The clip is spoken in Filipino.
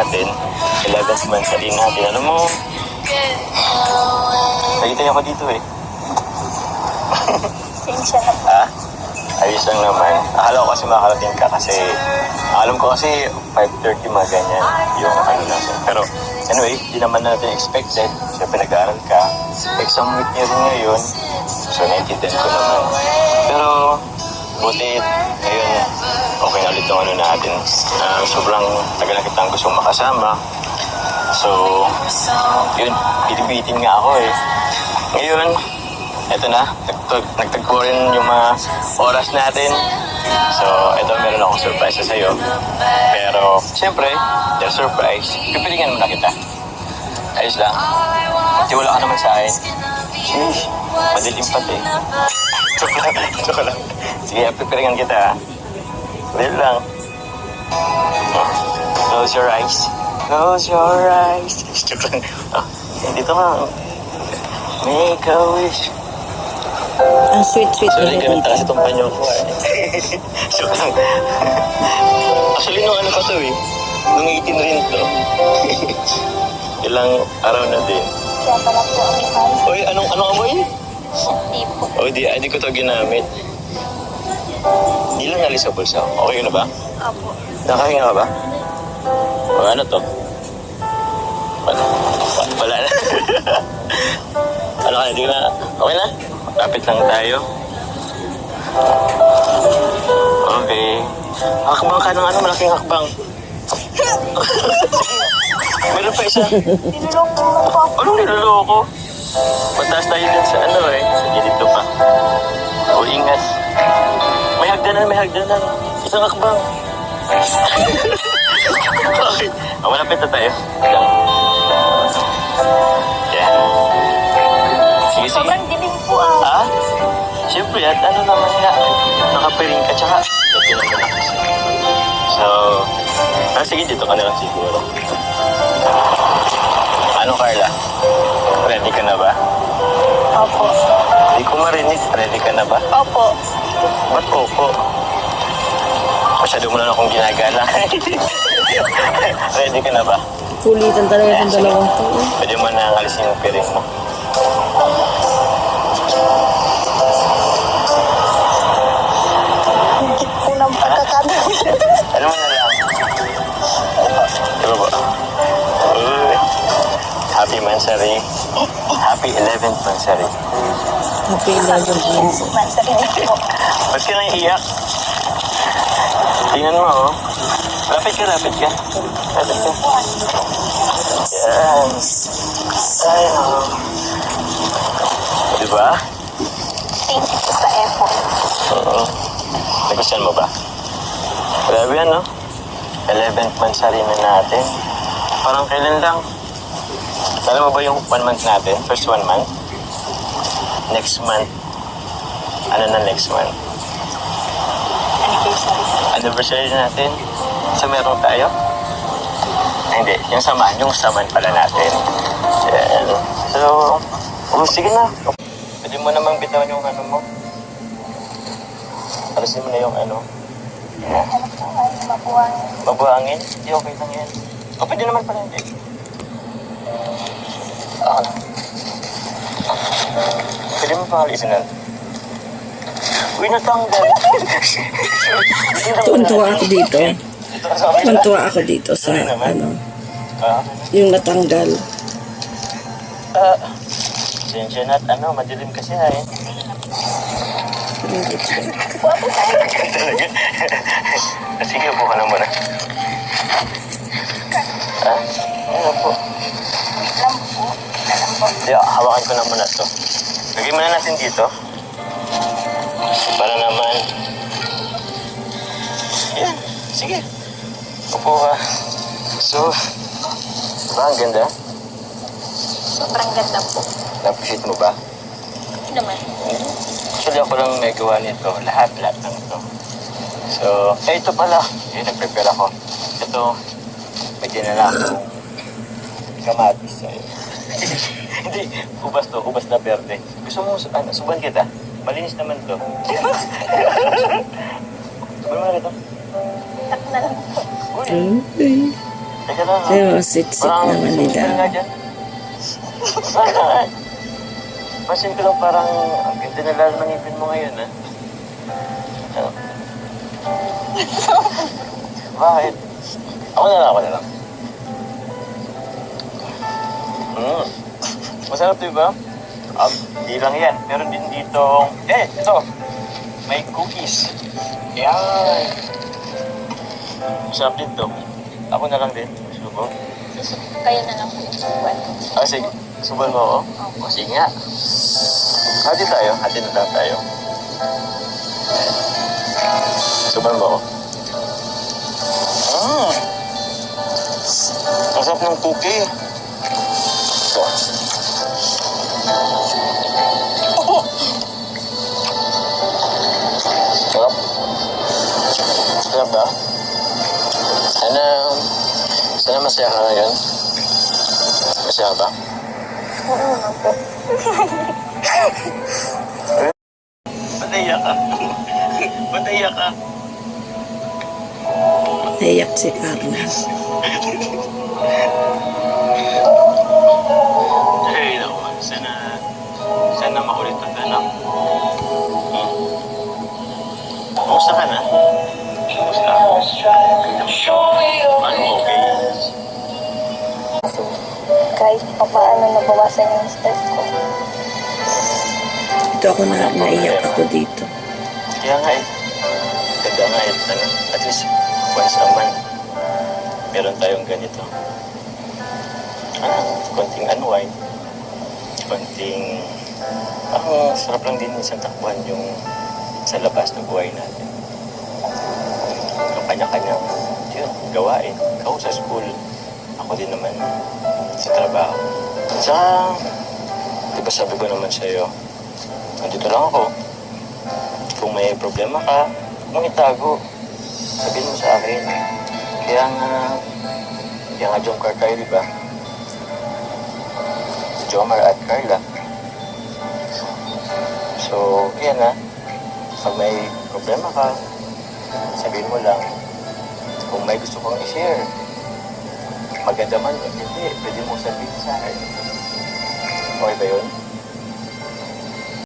11th month sa rin natin. Alam mo, nakita niyo ako dito eh. Sensya na po. Ha? Ayos lang naman. Akala ko kasi makakarating ka kasi alam ko kasi 5.30 mga ganyan yung ano natin. Pero anyway, di naman natin expected. Siyempre nag-aaral ka. Exam week niya rin ngayon. So naiintindihan ko naman. Pero buti ngayon okay na ulit yung ano natin. Ah, sobrang tagal na kitang gustong makasama. So, yun, binibitin nga ako eh. Ngayon, eto na, nagtag nagtagpo rin yung mga oras natin. So, eto, meron akong surprise sa sa'yo. Pero, siyempre, your surprise, pipilingan mo na kita. Ayos lang. Tiwala ka naman sa akin. Sheesh, madilim pati. Joke lang, joke lang. Sige, pipilingan kita. ha. Wait lang. Close your eyes. Close your eyes. Joke lang. Ah, dito ka. Make a wish. Ang sweet-sweet Sorry, nila gamit dito. kasi itong panyo ko eh. Joke lang. Actually, nung ano pa to eh. Nung 18 rin to. Ilang araw na din. Kaya pala po kami tayo. Uy, anong, anong amoy? Hindi po. O, di, di ko to ginamit. Di lang nalis sa bulsa. Okay ka na ba? Opo. Nakahinga ka ba? O ano to? Wala. Wa- Wala na. ano ka na? Di ka na? Okay na? Lapit lang tayo. Okay. Hakbang ka ng ano? Malaking hakbang. Meron pa isa. Lang po ako. Anong niloloko? Mataas tayo dun sa ano eh. Sige, dito pa. O, ingat. May hagdanan, may hagdanan. Isang akbang. okay. O, malapit na tayo. Lang. Yan. Sige, sige. Sobrang dilim po ah. Ah? Siyempre, at ano naman nga, nakapiring ka, tsaka dati naman ako. So, ah, sige, dito ka na lang siguro. Ano, Carla? Ready ka na ba? Opo. Hindi ko marinig. Ready ka na ba? Opo. Ba't opo? Masyado mo na akong ginagala. Ready ka na ba? Kulitan talaga itong dalawang to. Pwede mo na alisin yung piring mo. Higit po ng. Ano mo na lang? Diba ba? Uy. Happy Mansari. Happy 11th Mansari. Happy 11 months. Man sa rinig po. Ba't ka naiiyak? Tingnan mo, oh. Lapit ka, lapit ka. Lapit ka. Yan. Ay, oh. Diba? Thank you po sa effort. Oo. Nagustuhan mo ba? Grabe yan, no? 11th month na natin. Parang kailan lang? Alam mo ba yung one month natin? First one month? Next month. Ano na next month? Anniversary. Anniversary natin. So meron tayo? Ay, hindi. Yung saman. Yung saman pala natin. Yan. So, oh, sige na. Pwede mo namang bitawan yung ano mo. Alisin mo na yung ano. Mabuhay. Mabuhangin? Hindi, okay lang yan. O, pwede naman pala hindi. Ah. Pwede mo pa alisin na. Uy, natanggal. Tuntua ako dito. Tuntua ako dito sa ano, Ah, yung natanggal. ah. Sensya ano, madilim kasi ha eh. Talaga? Sige, upo ka na muna. Ah, ano po? Alam po. Alam po. Di, hawakan ko na muna to. Lagay muna natin dito. Para naman... Yan, sige. Upo ka. So, ba, ang ganda? Sobrang ganda po. Na-appreciate mo ba? Hindi naman. Actually, ako lang may gawa nito. Lahat, lahat ng ito. So, eh, ito pala. Eh, nag-prepare ako. Ito, may dinala akong kamatis sa'yo. Hindi, ubas to, ubas na berde. Gusto mo, ano, suban kita? Malinis naman to. suban mo na ito. Tak na lang po. Okay. Teka lang. ah. Pero sit-sit Parang, naman nila. nga dyan. Bakit? Pansin ko lang parang ang ganda na lalo ng ngipin mo ngayon, ha? Ano? Bakit? Ako na lang, ako na lang. Mm. Masarap, di ba? Um, di lang yan. Meron din dito, eh, ito. May cookies. Yan. Masarap din to. Ako na lang din. Subo. Kayo na lang po yung subuan. Ah, sige. Subuan mo ako? O, sige nga. Hati tayo. Hati na lang tayo. Subuan mo ako. Mmm! Ang sarap ng cookie. Ito. Sarap ba? Sana, sana masaya ka ngayon. Masaya ba? Oo naman po. Ba't naiyak ka? Ba't naiyak ka? Naiyak si Carla. Ay, naku. Sana, sana makulit ang anak. Hmm. Kumusta ka na? Ano okay? Kahit pa paano nabawasan yung stress ko. Ito ako na naiyak ako dito. Kaya nga eh. Ganda nga eh. Ano, at least once a month, meron tayong ganito. Ano, konting unwind. Konting... Parang sarap lang din isang takbuhan yung sa labas ng buhay natin. Ang kanya-kanyang yun, gawain. Ako sa school, ako din naman sa trabaho. Tsaka, di ba sabi ko naman sa'yo, nandito lang ako. Kung may problema ka, mong itago. Sabihin mo sa akin. Kaya nga, kaya nga Jomcar tayo, di ba? Jomar at Carla. So, yan na. Pag may problema ka, sabihin mo lang. Kung may gusto kang i-share, maganda man o hindi, pwede mo sabihin sa akin. Okay ba yun?